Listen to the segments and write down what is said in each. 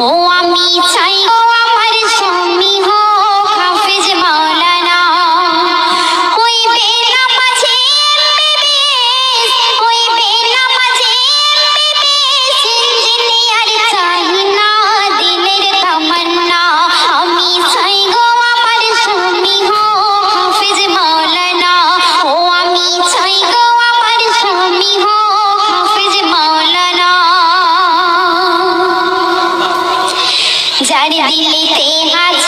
ও আমি চাই अरे दिल्ली से हाथ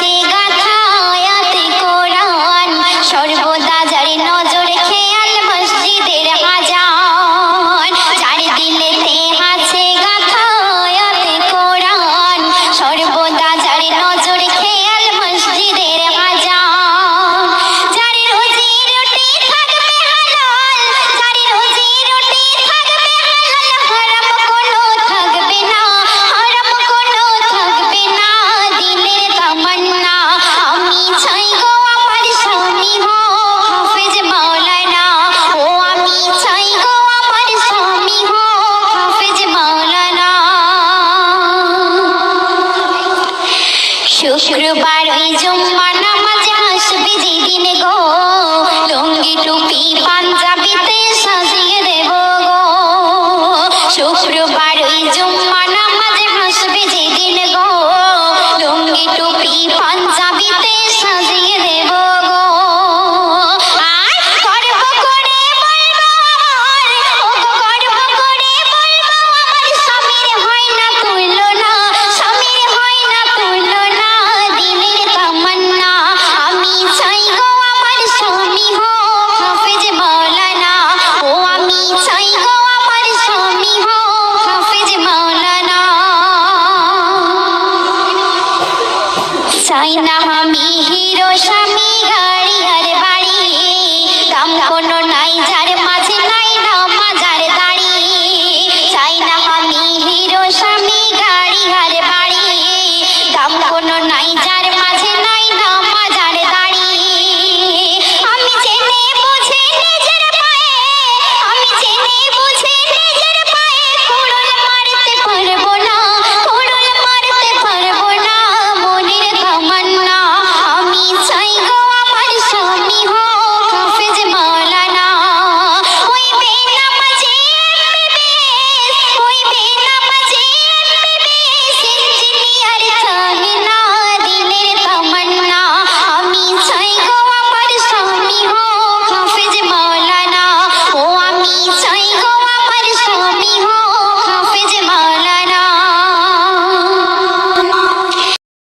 হয় না আমি হিরো স্বামী।